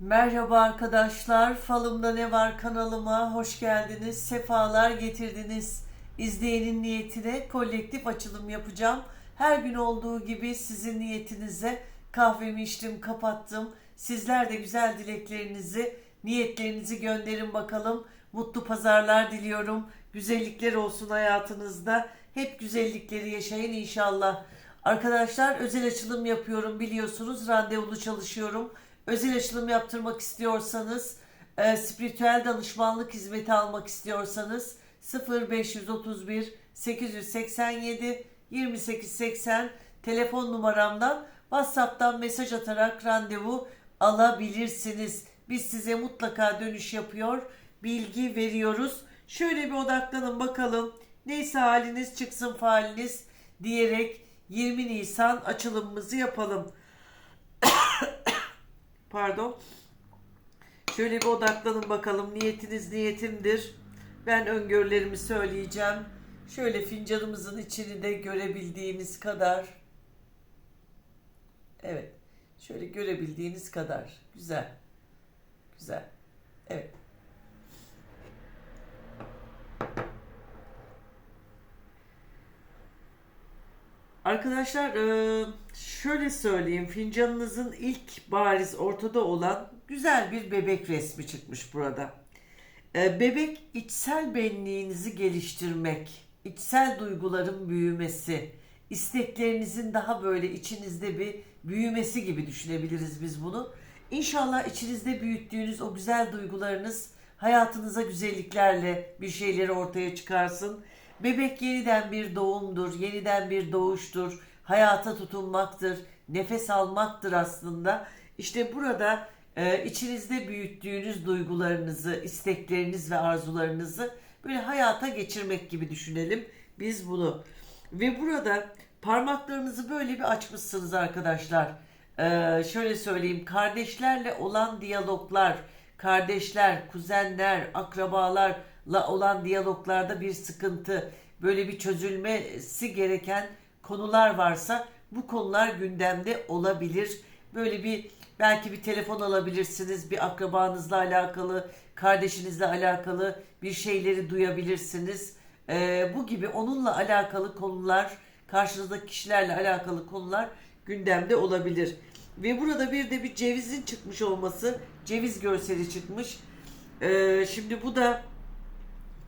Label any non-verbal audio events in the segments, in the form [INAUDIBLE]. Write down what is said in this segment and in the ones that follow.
Merhaba arkadaşlar, Falımda Ne Var kanalıma hoş geldiniz, sefalar getirdiniz. İzleyenin niyetine kolektif açılım yapacağım. Her gün olduğu gibi sizin niyetinize kahvemi içtim, kapattım. Sizler de güzel dileklerinizi, niyetlerinizi gönderin bakalım. Mutlu pazarlar diliyorum. Güzellikler olsun hayatınızda. Hep güzellikleri yaşayın inşallah. Arkadaşlar özel açılım yapıyorum biliyorsunuz. Randevulu çalışıyorum. Özel açılım yaptırmak istiyorsanız, e, spiritüel danışmanlık hizmeti almak istiyorsanız 0531 887 2880 telefon numaramdan WhatsApp'tan mesaj atarak randevu alabilirsiniz. Biz size mutlaka dönüş yapıyor, bilgi veriyoruz. Şöyle bir odaklanın bakalım. Neyse haliniz çıksın faliniz diyerek 20 Nisan açılımımızı yapalım. Pardon. Şöyle bir odaklanın bakalım. Niyetiniz niyetimdir. Ben öngörülerimi söyleyeceğim. Şöyle fincanımızın içini de görebildiğiniz kadar. Evet. Şöyle görebildiğiniz kadar. Güzel. Güzel. Evet. Arkadaşlar eee, şöyle söyleyeyim fincanınızın ilk bariz ortada olan güzel bir bebek resmi çıkmış burada. Eee, Bebek içsel benliğinizi geliştirmek, içsel duyguların büyümesi, isteklerinizin daha böyle içinizde bir büyümesi gibi düşünebiliriz biz bunu. İnşallah içinizde büyüttüğünüz o güzel duygularınız hayatınıza güzelliklerle bir şeyleri ortaya çıkarsın. Bebek yeniden bir doğumdur, yeniden bir doğuştur, hayata tutunmaktır, nefes almaktır aslında. İşte burada e, içinizde büyüttüğünüz duygularınızı, istekleriniz ve arzularınızı böyle hayata geçirmek gibi düşünelim biz bunu. Ve burada parmaklarınızı böyle bir açmışsınız arkadaşlar. Ee, şöyle söyleyeyim kardeşlerle olan diyaloglar, kardeşler, kuzenler, akrabalarla olan diyaloglarda bir sıkıntı, böyle bir çözülmesi gereken konular varsa bu konular gündemde olabilir. Böyle bir belki bir telefon alabilirsiniz, bir akrabanızla alakalı, kardeşinizle alakalı bir şeyleri duyabilirsiniz. Ee, bu gibi onunla alakalı konular, karşınızdaki kişilerle alakalı konular gündemde olabilir. Ve burada bir de bir cevizin çıkmış olması, ceviz görseli çıkmış. Ee, şimdi bu da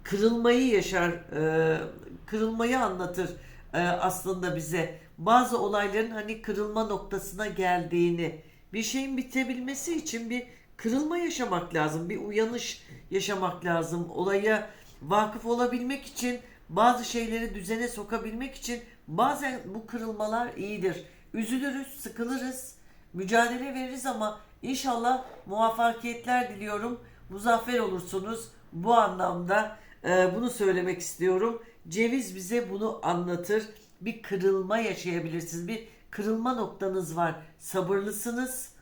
kırılmayı yaşar, e, kırılmayı anlatır e, aslında bize. Bazı olayların hani kırılma noktasına geldiğini, bir şeyin bitebilmesi için bir kırılma yaşamak lazım, bir uyanış yaşamak lazım. Olaya vakıf olabilmek için, bazı şeyleri düzene sokabilmek için bazen bu kırılmalar iyidir. Üzülürüz, sıkılırız, mücadele veririz ama inşallah muvaffakiyetler diliyorum. Muzaffer olursunuz bu anlamda. E, bunu söylemek istiyorum. Ceviz bize bunu anlatır. Bir kırılma yaşayabilirsiniz. Bir kırılma noktanız var. Sabırlısınız.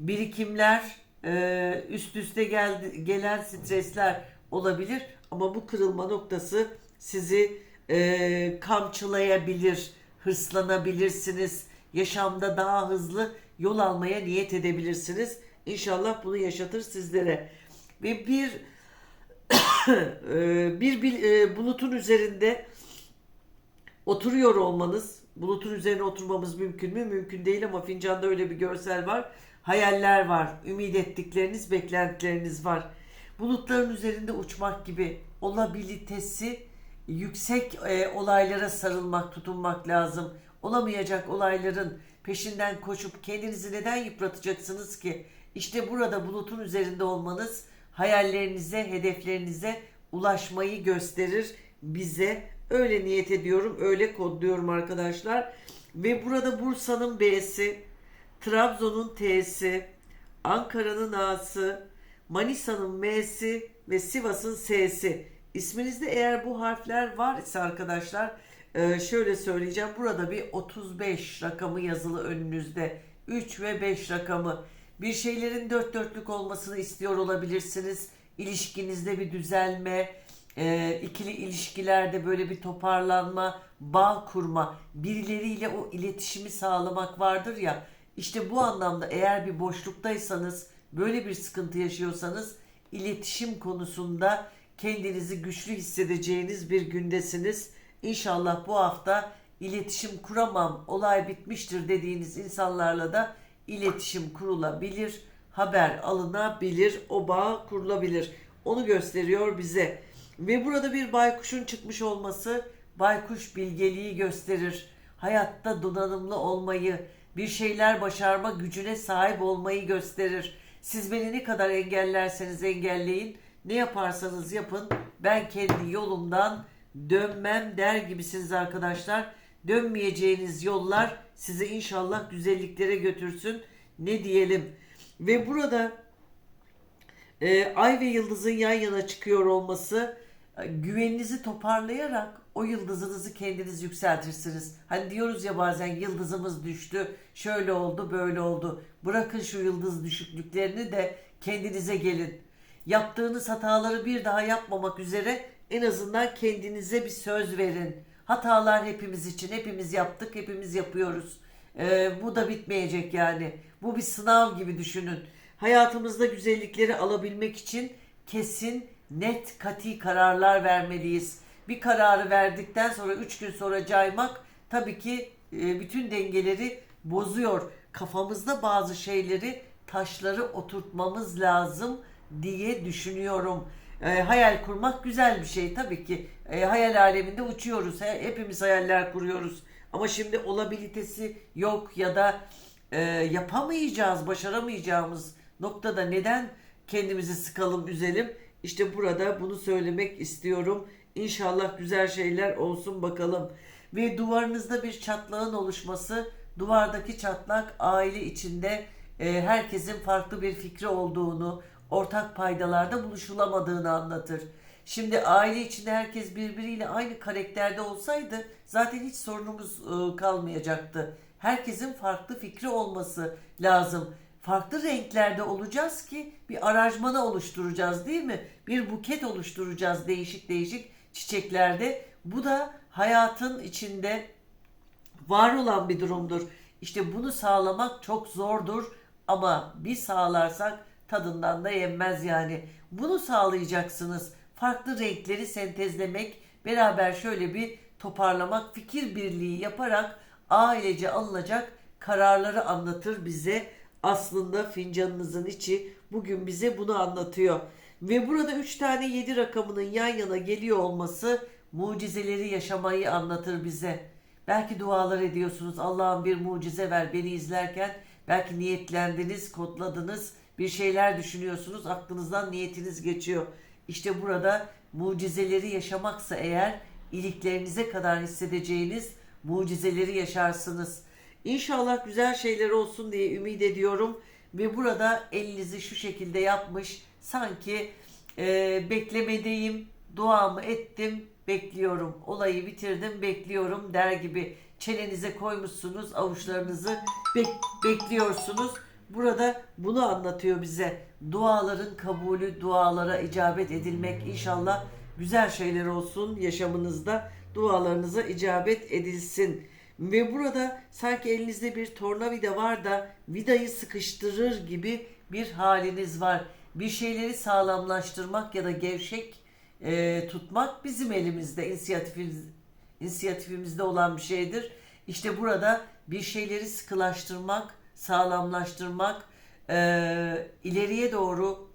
Birikimler, e, üst üste geldi, gelen stresler olabilir. Ama bu kırılma noktası sizi e, kamçılayabilir, hırslanabilirsiniz. Yaşamda daha hızlı yol almaya niyet edebilirsiniz. İnşallah bunu yaşatır sizlere. Ve bir bir, bir e, bulutun üzerinde oturuyor olmanız, bulutun üzerine oturmamız mümkün mü? Mümkün değil ama fincanda öyle bir görsel var. Hayaller var, ümit ettikleriniz, beklentileriniz var. Bulutların üzerinde uçmak gibi olabilitesi yüksek e, olaylara sarılmak, tutunmak lazım. Olamayacak olayların peşinden koşup kendinizi neden yıpratacaksınız ki? İşte burada bulutun üzerinde olmanız hayallerinize, hedeflerinize ulaşmayı gösterir bize. Öyle niyet ediyorum, öyle kodluyorum arkadaşlar. Ve burada Bursa'nın B'si, Trabzon'un T'si, Ankara'nın A'sı, Manisa'nın M'si ve Sivas'ın S'si. İsminizde eğer bu harfler var ise arkadaşlar e, şöyle söyleyeceğim. Burada bir 35 rakamı yazılı önünüzde. 3 ve 5 rakamı. Bir şeylerin dört dörtlük olmasını istiyor olabilirsiniz. İlişkinizde bir düzelme, e, ikili ilişkilerde böyle bir toparlanma, bağ kurma, birileriyle o iletişimi sağlamak vardır ya. İşte bu anlamda eğer bir boşluktaysanız böyle bir sıkıntı yaşıyorsanız iletişim konusunda kendinizi güçlü hissedeceğiniz bir gündesiniz. İnşallah bu hafta iletişim kuramam, olay bitmiştir dediğiniz insanlarla da iletişim kurulabilir, haber alınabilir, o bağ kurulabilir. Onu gösteriyor bize. Ve burada bir baykuşun çıkmış olması baykuş bilgeliği gösterir. Hayatta donanımlı olmayı, bir şeyler başarma gücüne sahip olmayı gösterir. Siz beni ne kadar engellerseniz engelleyin, ne yaparsanız yapın ben kendi yolumdan dönmem der gibisiniz arkadaşlar. Dönmeyeceğiniz yollar sizi inşallah güzelliklere götürsün. Ne diyelim. Ve burada e, ay ve yıldızın yan yana çıkıyor olması e, güveninizi toparlayarak o yıldızınızı kendiniz yükseltirsiniz. Hani diyoruz ya bazen yıldızımız düştü, şöyle oldu, böyle oldu. Bırakın şu yıldız düşüklüklerini de kendinize gelin. Yaptığınız hataları bir daha yapmamak üzere en azından kendinize bir söz verin. Hatalar hepimiz için, hepimiz yaptık, hepimiz yapıyoruz. Ee, bu da bitmeyecek yani. Bu bir sınav gibi düşünün. Hayatımızda güzellikleri alabilmek için kesin, net, kati kararlar vermeliyiz. Bir kararı verdikten sonra 3 gün sonra caymak tabii ki e, bütün dengeleri bozuyor. Kafamızda bazı şeyleri, taşları oturtmamız lazım diye düşünüyorum. E, hayal kurmak güzel bir şey tabii ki. E, hayal aleminde uçuyoruz. He, hepimiz hayaller kuruyoruz. Ama şimdi olabilitesi yok ya da e, yapamayacağız, başaramayacağımız noktada neden kendimizi sıkalım, üzelim? İşte burada bunu söylemek istiyorum. İnşallah güzel şeyler olsun bakalım. Ve duvarınızda bir çatlağın oluşması, duvardaki çatlak aile içinde e, herkesin farklı bir fikri olduğunu, ortak paydalarda buluşulamadığını anlatır. Şimdi aile içinde herkes birbiriyle aynı karakterde olsaydı zaten hiç sorunumuz e, kalmayacaktı. Herkesin farklı fikri olması lazım. Farklı renklerde olacağız ki bir aranjmanı oluşturacağız değil mi? Bir buket oluşturacağız değişik değişik çiçeklerde. Bu da hayatın içinde var olan bir durumdur. İşte bunu sağlamak çok zordur ama bir sağlarsak tadından da yenmez yani. Bunu sağlayacaksınız. Farklı renkleri sentezlemek, beraber şöyle bir toparlamak, fikir birliği yaparak ailece alınacak kararları anlatır bize. Aslında fincanınızın içi bugün bize bunu anlatıyor. Ve burada 3 tane 7 rakamının yan yana geliyor olması mucizeleri yaşamayı anlatır bize. Belki dualar ediyorsunuz. Allah'ım bir mucize ver beni izlerken. Belki niyetlendiniz, kodladınız, bir şeyler düşünüyorsunuz. Aklınızdan niyetiniz geçiyor. İşte burada mucizeleri yaşamaksa eğer iliklerinize kadar hissedeceğiniz mucizeleri yaşarsınız. İnşallah güzel şeyler olsun diye ümit ediyorum. Ve burada elinizi şu şekilde yapmış sanki e, beklemedeyim, duamı ettim, bekliyorum, olayı bitirdim, bekliyorum der gibi çenenize koymuşsunuz, avuçlarınızı bek- bekliyorsunuz. Burada bunu anlatıyor bize. Duaların kabulü, dualara icabet edilmek inşallah güzel şeyler olsun yaşamınızda. Dualarınıza icabet edilsin. Ve burada sanki elinizde bir tornavida var da vidayı sıkıştırır gibi bir haliniz var. Bir şeyleri sağlamlaştırmak ya da gevşek e, tutmak bizim elimizde, inisiyatifimiz, inisiyatifimizde olan bir şeydir. İşte burada bir şeyleri sıkılaştırmak, sağlamlaştırmak, e, ileriye doğru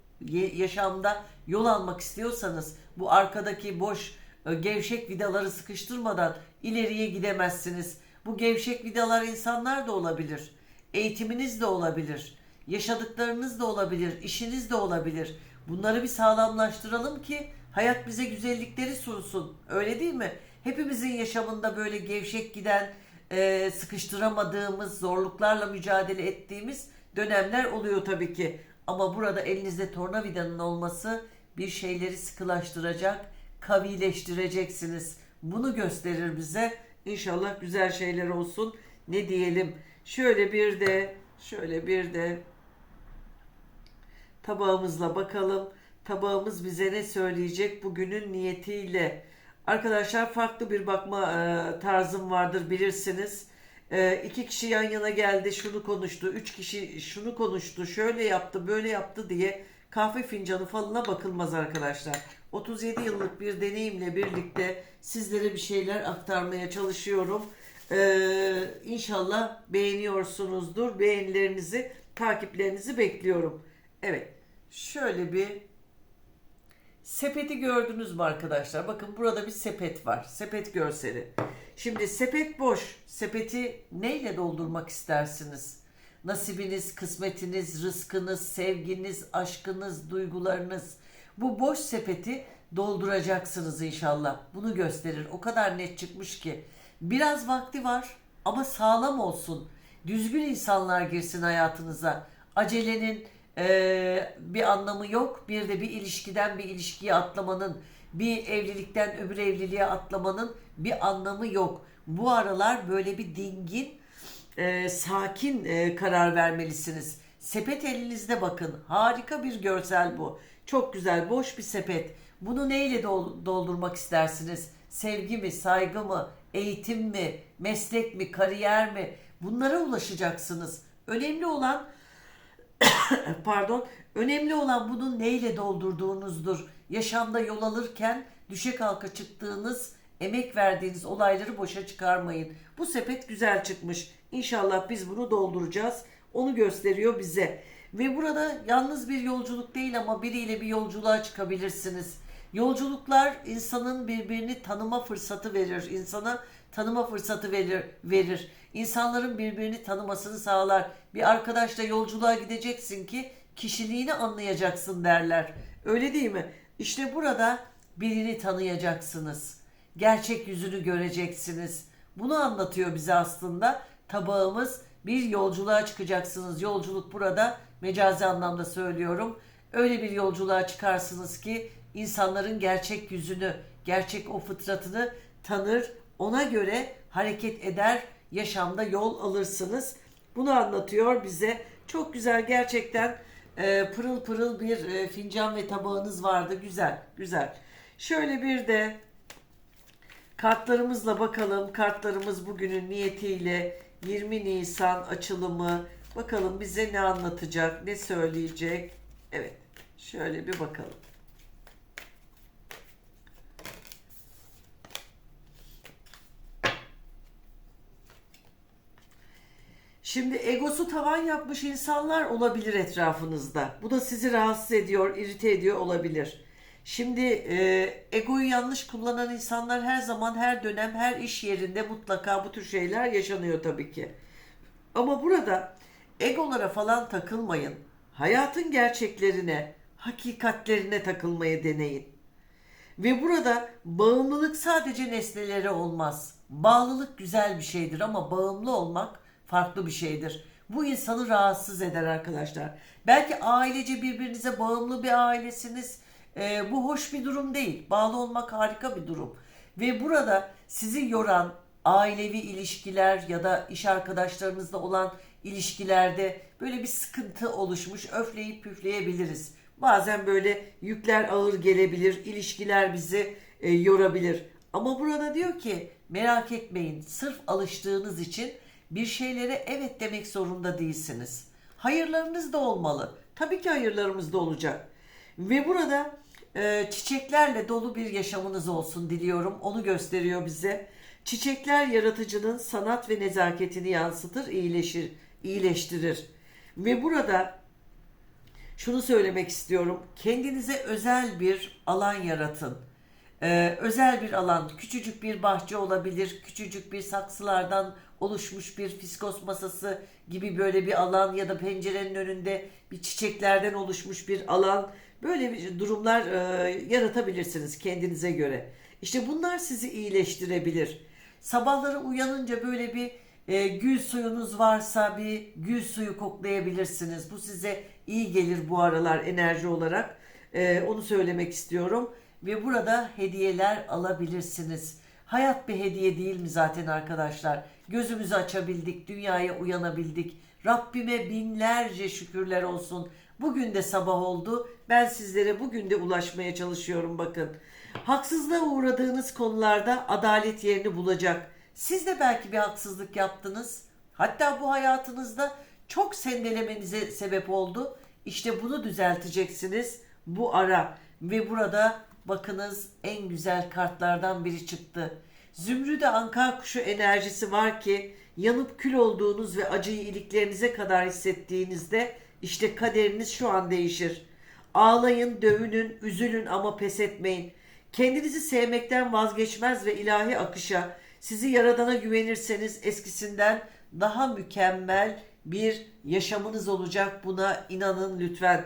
yaşamda yol almak istiyorsanız bu arkadaki boş e, gevşek vidaları sıkıştırmadan ileriye gidemezsiniz. Bu gevşek vidalar insanlar da olabilir. Eğitiminiz de olabilir. Yaşadıklarınız da olabilir. işiniz de olabilir. Bunları bir sağlamlaştıralım ki hayat bize güzellikleri sunsun. Öyle değil mi? Hepimizin yaşamında böyle gevşek giden, e, sıkıştıramadığımız, zorluklarla mücadele ettiğimiz dönemler oluyor tabii ki. Ama burada elinizde tornavidanın olması bir şeyleri sıkılaştıracak, kavileştireceksiniz. Bunu gösterir bize. İnşallah güzel şeyler olsun. Ne diyelim? Şöyle bir de, şöyle bir de tabağımızla bakalım. Tabağımız bize ne söyleyecek bugünün niyetiyle. Arkadaşlar farklı bir bakma e, tarzım vardır bilirsiniz. Ee, iki kişi yan yana geldi şunu konuştu. Üç kişi şunu konuştu. Şöyle yaptı böyle yaptı diye kahve fincanı falına bakılmaz arkadaşlar. 37 yıllık bir deneyimle birlikte sizlere bir şeyler aktarmaya çalışıyorum. Ee, inşallah beğeniyorsunuzdur. Beğenilerinizi, takiplerinizi bekliyorum. Evet. Şöyle bir sepeti gördünüz mü arkadaşlar? Bakın burada bir sepet var. Sepet görseli. Şimdi sepet boş. Sepeti neyle doldurmak istersiniz? Nasibiniz, kısmetiniz, rızkınız, sevginiz, aşkınız, duygularınız. Bu boş sepeti dolduracaksınız inşallah. Bunu gösterir. O kadar net çıkmış ki. Biraz vakti var ama sağlam olsun. Düzgün insanlar girsin hayatınıza. Acelenin eee, bir anlamı yok. Bir de bir ilişkiden bir ilişkiye atlamanın, bir evlilikten öbür evliliğe atlamanın bir anlamı yok. Bu aralar böyle bir dingin, e, sakin e, karar vermelisiniz. Sepet elinizde bakın. Harika bir görsel bu. Çok güzel, boş bir sepet. Bunu neyle dol- doldurmak istersiniz? Sevgi mi, saygı mı, eğitim mi, meslek mi, kariyer mi? Bunlara ulaşacaksınız. Önemli olan [COUGHS] pardon, önemli olan bunu neyle doldurduğunuzdur. Yaşamda yol alırken düşe kalka çıktığınız, emek verdiğiniz olayları boşa çıkarmayın. Bu sepet güzel çıkmış. İnşallah biz bunu dolduracağız. Onu gösteriyor bize. Ve burada yalnız bir yolculuk değil ama biriyle bir yolculuğa çıkabilirsiniz. Yolculuklar insanın birbirini tanıma fırsatı verir. İnsana tanıma fırsatı verir. verir. İnsanların birbirini tanımasını sağlar. Bir arkadaşla yolculuğa gideceksin ki kişiliğini anlayacaksın derler. Öyle değil mi? İşte burada birini tanıyacaksınız. Gerçek yüzünü göreceksiniz. Bunu anlatıyor bize aslında. Tabağımız bir yolculuğa çıkacaksınız. Yolculuk burada mecazi anlamda söylüyorum. Öyle bir yolculuğa çıkarsınız ki insanların gerçek yüzünü, gerçek o fıtratını tanır, ona göre hareket eder, yaşamda yol alırsınız. Bunu anlatıyor bize. Çok güzel gerçekten e, pırıl pırıl bir e, fincan ve tabağınız vardı. Güzel, güzel. Şöyle bir de kartlarımızla bakalım. Kartlarımız bugünün niyetiyle 20 Nisan açılımı. Bakalım bize ne anlatacak, ne söyleyecek. Evet, şöyle bir bakalım. Şimdi egosu tavan yapmış insanlar olabilir etrafınızda. Bu da sizi rahatsız ediyor, irite ediyor olabilir. Şimdi e, egoyu yanlış kullanan insanlar her zaman, her dönem, her iş yerinde mutlaka bu tür şeyler yaşanıyor tabii ki. Ama burada egolara falan takılmayın. Hayatın gerçeklerine, hakikatlerine takılmayı deneyin. Ve burada bağımlılık sadece nesnelere olmaz. Bağlılık güzel bir şeydir ama bağımlı olmak farklı bir şeydir. Bu insanı rahatsız eder arkadaşlar. Belki ailece birbirinize bağımlı bir ailesiniz. Ee, bu hoş bir durum değil. Bağlı olmak harika bir durum. Ve burada sizi yoran ailevi ilişkiler ya da iş arkadaşlarınızla olan ilişkilerde böyle bir sıkıntı oluşmuş öfleyip püfleyebiliriz. Bazen böyle yükler ağır gelebilir, ilişkiler bizi e, yorabilir. Ama burada diyor ki merak etmeyin sırf alıştığınız için bir şeylere evet demek zorunda değilsiniz. Hayırlarınız da olmalı. Tabii ki hayırlarımız da olacak. Ve burada e, çiçeklerle dolu bir yaşamınız olsun diliyorum. Onu gösteriyor bize. Çiçekler yaratıcının sanat ve nezaketini yansıtır, iyileşir, iyileştirir. Ve burada şunu söylemek istiyorum. Kendinize özel bir alan yaratın. Ee, özel bir alan, küçücük bir bahçe olabilir, küçücük bir saksılardan oluşmuş bir fiskos masası gibi böyle bir alan ya da pencerenin önünde bir çiçeklerden oluşmuş bir alan. Böyle bir durumlar e, yaratabilirsiniz kendinize göre. İşte bunlar sizi iyileştirebilir. Sabahları uyanınca böyle bir e, gül suyunuz varsa bir gül suyu koklayabilirsiniz. Bu size iyi gelir bu aralar enerji olarak. E, onu söylemek istiyorum. Ve burada hediyeler alabilirsiniz. Hayat bir hediye değil mi zaten arkadaşlar? Gözümüzü açabildik, dünyaya uyanabildik. Rabbime binlerce şükürler olsun. Bugün de sabah oldu. Ben sizlere bugün de ulaşmaya çalışıyorum bakın. Haksızlığa uğradığınız konularda adalet yerini bulacak. Siz de belki bir haksızlık yaptınız. Hatta bu hayatınızda çok sendelemenize sebep oldu. İşte bunu düzelteceksiniz bu ara. Ve burada bakınız en güzel kartlardan biri çıktı. Zümrüde anka kuşu enerjisi var ki yanıp kül olduğunuz ve acıyı iliklerinize kadar hissettiğinizde işte kaderiniz şu an değişir. Ağlayın, dövünün, üzülün ama pes etmeyin. Kendinizi sevmekten vazgeçmez ve ilahi akışa, sizi yaradana güvenirseniz eskisinden daha mükemmel bir yaşamınız olacak. Buna inanın lütfen.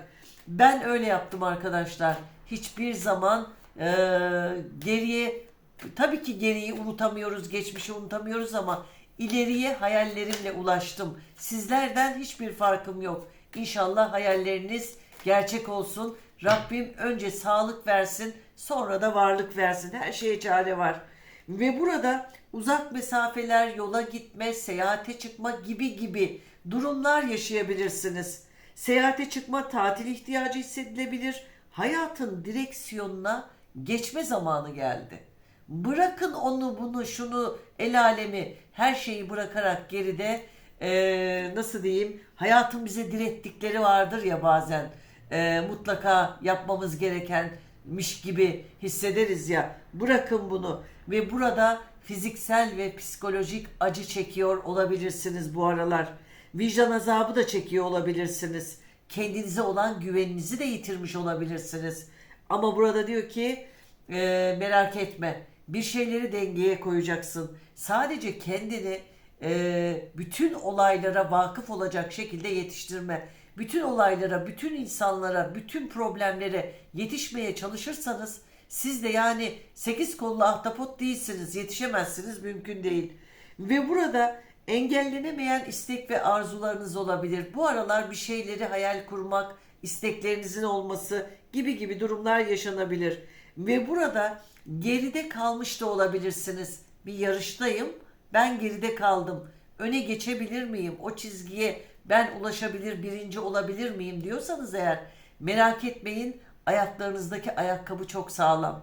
Ben öyle yaptım arkadaşlar. Hiçbir zaman eee, geriye tabii ki geriyi unutamıyoruz, geçmişi unutamıyoruz ama ileriye hayallerimle ulaştım. Sizlerden hiçbir farkım yok. İnşallah hayalleriniz gerçek olsun. Rabbim önce sağlık versin, sonra da varlık versin. Her şeye çare var. Ve burada uzak mesafeler, yola gitme, seyahate çıkma gibi gibi durumlar yaşayabilirsiniz. Seyahate çıkma, tatil ihtiyacı hissedilebilir. Hayatın direksiyonuna geçme zamanı geldi. Bırakın onu bunu şunu el alemi her şeyi bırakarak geride eee, nasıl diyeyim hayatın bize direttikleri vardır ya bazen. Eee, mutlaka yapmamız gerekenmiş gibi hissederiz ya. Bırakın bunu. Ve burada fiziksel ve psikolojik acı çekiyor olabilirsiniz bu aralar. Vicdan azabı da çekiyor olabilirsiniz. Kendinize olan güveninizi de yitirmiş olabilirsiniz. Ama burada diyor ki e, merak etme. Bir şeyleri dengeye koyacaksın. Sadece kendini e, bütün olaylara vakıf olacak şekilde yetiştirme. Bütün olaylara, bütün insanlara, bütün problemlere yetişmeye çalışırsanız siz de yani sekiz kollu ahtapot değilsiniz, yetişemezsiniz, mümkün değil. Ve burada engellenemeyen istek ve arzularınız olabilir. Bu aralar bir şeyleri hayal kurmak, isteklerinizin olması gibi gibi durumlar yaşanabilir. Ve burada geride kalmış da olabilirsiniz. Bir yarıştayım, ben geride kaldım. Öne geçebilir miyim? O çizgiye ben ulaşabilir, birinci olabilir miyim diyorsanız eğer merak etmeyin. Ayaklarınızdaki ayakkabı çok sağlam.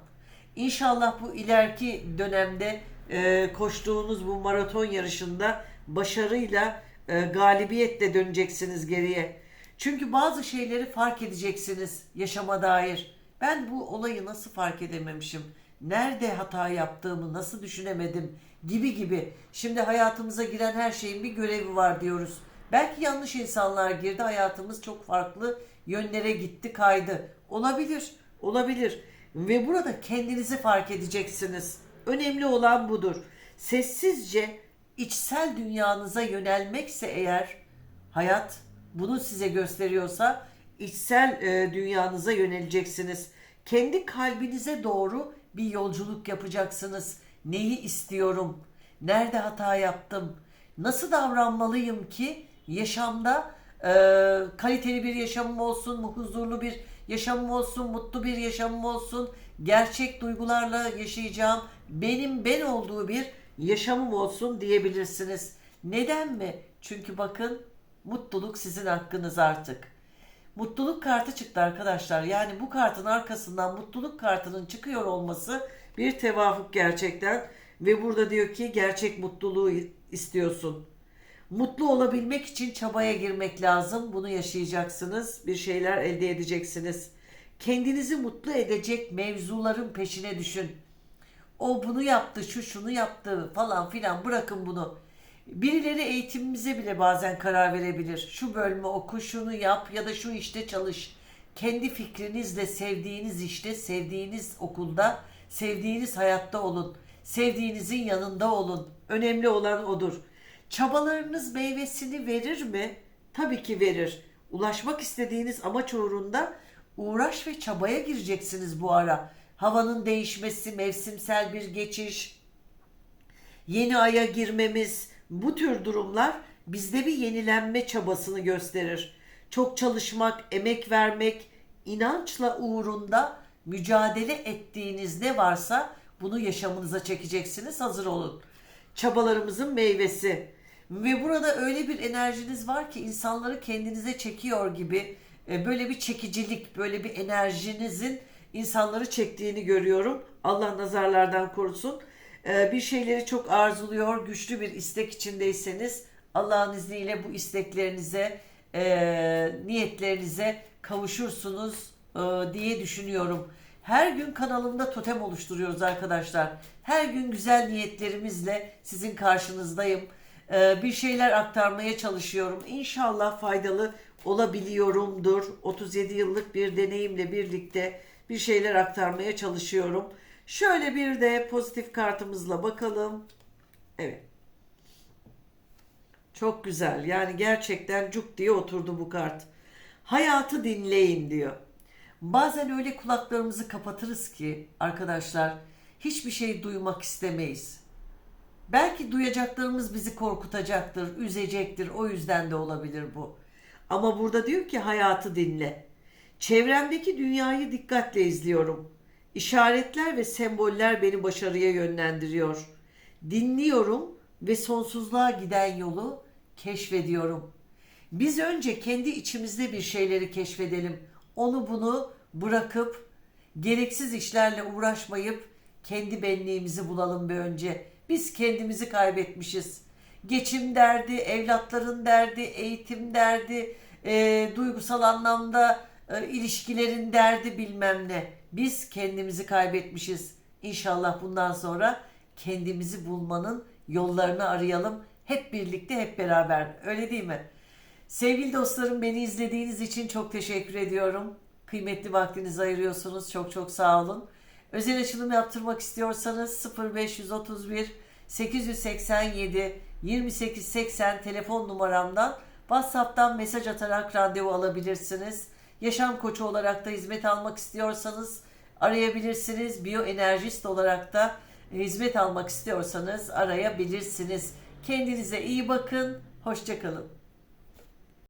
İnşallah bu ileriki dönemde e, koştuğunuz bu maraton yarışında başarıyla, e, galibiyetle döneceksiniz geriye. Çünkü bazı şeyleri fark edeceksiniz yaşama dair. Ben bu olayı nasıl fark edememişim? Nerede hata yaptığımı nasıl düşünemedim gibi gibi. Şimdi hayatımıza giren her şeyin bir görevi var diyoruz. Belki yanlış insanlar girdi hayatımız çok farklı yönlere gitti kaydı. Olabilir, olabilir. Ve burada kendinizi fark edeceksiniz. Önemli olan budur. Sessizce içsel dünyanıza yönelmekse eğer hayat bunu size gösteriyorsa içsel e, dünyanıza yöneleceksiniz. Kendi kalbinize doğru bir yolculuk yapacaksınız. Neyi istiyorum? Nerede hata yaptım? Nasıl davranmalıyım ki yaşamda e, kaliteli bir yaşamım olsun, huzurlu bir yaşamım olsun, mutlu bir yaşamım olsun, gerçek duygularla yaşayacağım, benim ben olduğu bir yaşamım olsun diyebilirsiniz. Neden mi? Çünkü bakın mutluluk sizin hakkınız artık. Mutluluk kartı çıktı arkadaşlar. Yani bu kartın arkasından mutluluk kartının çıkıyor olması bir tevafuk gerçekten. Ve burada diyor ki gerçek mutluluğu istiyorsun. Mutlu olabilmek için çabaya girmek lazım. Bunu yaşayacaksınız. Bir şeyler elde edeceksiniz. Kendinizi mutlu edecek mevzuların peşine düşün. O bunu yaptı, şu şunu yaptı falan filan bırakın bunu. Birileri eğitimimize bile bazen karar verebilir. Şu bölümü oku, şunu yap ya da şu işte çalış. Kendi fikrinizle sevdiğiniz işte, sevdiğiniz okulda, sevdiğiniz hayatta olun. Sevdiğinizin yanında olun. Önemli olan odur. Çabalarınız meyvesini verir mi? Tabii ki verir. Ulaşmak istediğiniz amaç uğrunda uğraş ve çabaya gireceksiniz bu ara. Havanın değişmesi, mevsimsel bir geçiş, yeni aya girmemiz bu tür durumlar bizde bir yenilenme çabasını gösterir. Çok çalışmak, emek vermek, inançla uğrunda mücadele ettiğiniz ne varsa bunu yaşamınıza çekeceksiniz. Hazır olun. Çabalarımızın meyvesi. Ve burada öyle bir enerjiniz var ki insanları kendinize çekiyor gibi e, böyle bir çekicilik, böyle bir enerjinizin insanları çektiğini görüyorum. Allah nazarlardan korusun. E, bir şeyleri çok arzuluyor, güçlü bir istek içindeyseniz Allah'ın izniyle bu isteklerinize, e, niyetlerinize kavuşursunuz e, diye düşünüyorum. Her gün kanalımda totem oluşturuyoruz arkadaşlar. Her gün güzel niyetlerimizle sizin karşınızdayım. E, bir şeyler aktarmaya çalışıyorum. İnşallah faydalı olabiliyorumdur. 37 yıllık bir deneyimle birlikte bir şeyler aktarmaya çalışıyorum. Şöyle bir de pozitif kartımızla bakalım. Evet. Çok güzel. Yani gerçekten cuk diye oturdu bu kart. Hayatı dinleyin diyor. Bazen öyle kulaklarımızı kapatırız ki arkadaşlar hiçbir şey duymak istemeyiz. Belki duyacaklarımız bizi korkutacaktır, üzecektir. O yüzden de olabilir bu. Ama burada diyor ki hayatı dinle. Çevremdeki dünyayı dikkatle izliyorum. İşaretler ve semboller beni başarıya yönlendiriyor. Dinliyorum ve sonsuzluğa giden yolu keşfediyorum. Biz önce kendi içimizde bir şeyleri keşfedelim. Onu bunu bırakıp gereksiz işlerle uğraşmayıp kendi benliğimizi bulalım bir önce. Biz kendimizi kaybetmişiz. Geçim derdi, evlatların derdi, eğitim derdi, e, duygusal anlamda e, ilişkilerin derdi bilmem ne. Biz kendimizi kaybetmişiz. İnşallah bundan sonra kendimizi bulmanın yollarını arayalım. Hep birlikte, hep beraber. Öyle değil mi? Sevgili dostlarım beni izlediğiniz için çok teşekkür ediyorum. Kıymetli vaktinizi ayırıyorsunuz. Çok çok sağ olun. Özel açılım yaptırmak istiyorsanız 0531 887 2880 telefon numaramdan WhatsApp'tan mesaj atarak randevu alabilirsiniz. Yaşam koçu olarak da hizmet almak istiyorsanız arayabilirsiniz. Biyoenerjist olarak da hizmet almak istiyorsanız arayabilirsiniz. Kendinize iyi bakın. Hoşçakalın.